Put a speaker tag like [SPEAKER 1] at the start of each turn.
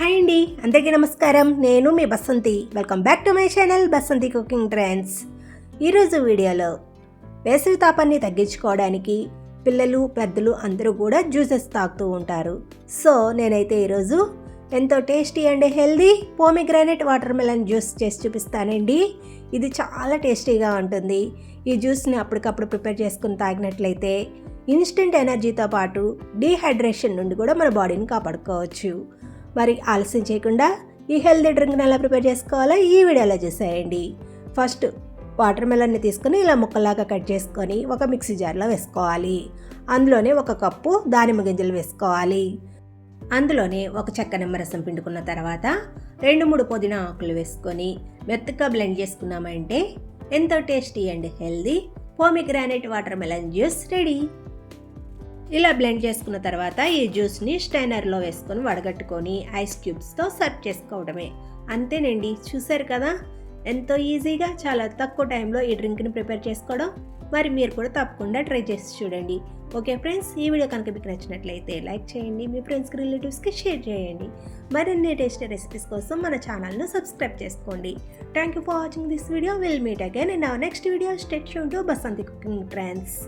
[SPEAKER 1] Hi అండి అందరికీ నమస్కారం. నేను మీ Basanti. Welcome back to my channel Basanti cooking trends ఈరోజు వీడియోలో వేసవి తాపాన్ని తగ్గించుకోవడానికి పిల్లలు పెద్దలు అందరూ కూడా జ్యూసెస్ తాగుతూ ఉంటారు. సో నేనైతే ఈరోజు ఎంతో tasty and healthy pomegranate watermelon juice చేసి చూపిస్తానండి. ఇది చాలా టేస్టీగా ఉంటుంది. ఈ జ్యూస్ని అప్పటికప్పుడు ప్రిపేర్ చేసుకుని తాగినట్లయితే ఇన్స్టెంట్ ఎనర్జీతో పాటు డీహైడ్రేషన్ నుండి కూడా మన బాడీని కాపాడుకోవచ్చు. మరి ఆలస్యం చేయకుండా ఈ హెల్దీ డ్రింక్ని ఎలా ప్రిపేర్ చేసుకోవాలో ఈ వీడియోలో చూసేయండి. ఫస్ట్ వాటర్ మెలన్ని తీసుకొని ఇలా ముక్కలాగా కట్ చేసుకొని ఒక మిక్సీ జార్లో వేసుకోవాలి. అందులోనే ఒక కప్పు దానిమ్మ గింజలు వేసుకోవాలి. అందులోనే ఒక చెక్క నిమ్మరసం పిండుకున్న తర్వాత రెండు మూడు పుదీనా ఆకులు వేసుకొని మెత్తగా బ్లెండ్ చేసుకున్నామంటే ఎంతో tasty and healthy pomegranate watermelon juice ready. ఇలా బ్లెండ్ చేసుకున్న తర్వాత ఈ జ్యూస్ని స్టైనర్లో వేసుకొని వడగట్టుకొని ఐస్ క్యూబ్స్తో సర్వ్ చేసుకోవడమే. అంతేనండి చూసారు కదా? ఎంతో ఈజీగా చాలా తక్కువ టైంలో ఈ డ్రింక్ని ప్రిపేర్ చేసుకోవడం. మరి మీరు కూడా తప్పకుండా ట్రై చేసి చూడండి. ఓకే ఫ్రెండ్స్ ఈ వీడియో కనుక మీకు నచ్చినట్లయితే లైక్ చేయండి మీ ఫ్రెండ్స్కి రిలేటివ్స్కి షేర్ చేయండి. మరిన్ని టేస్ట్ రెసిపీస్ కోసం మన ఛానల్ను సబ్స్క్రైబ్ చేసుకోండి. Thank you for watching this video will meet again in our next video stay షూన్ to Basanti cooking trends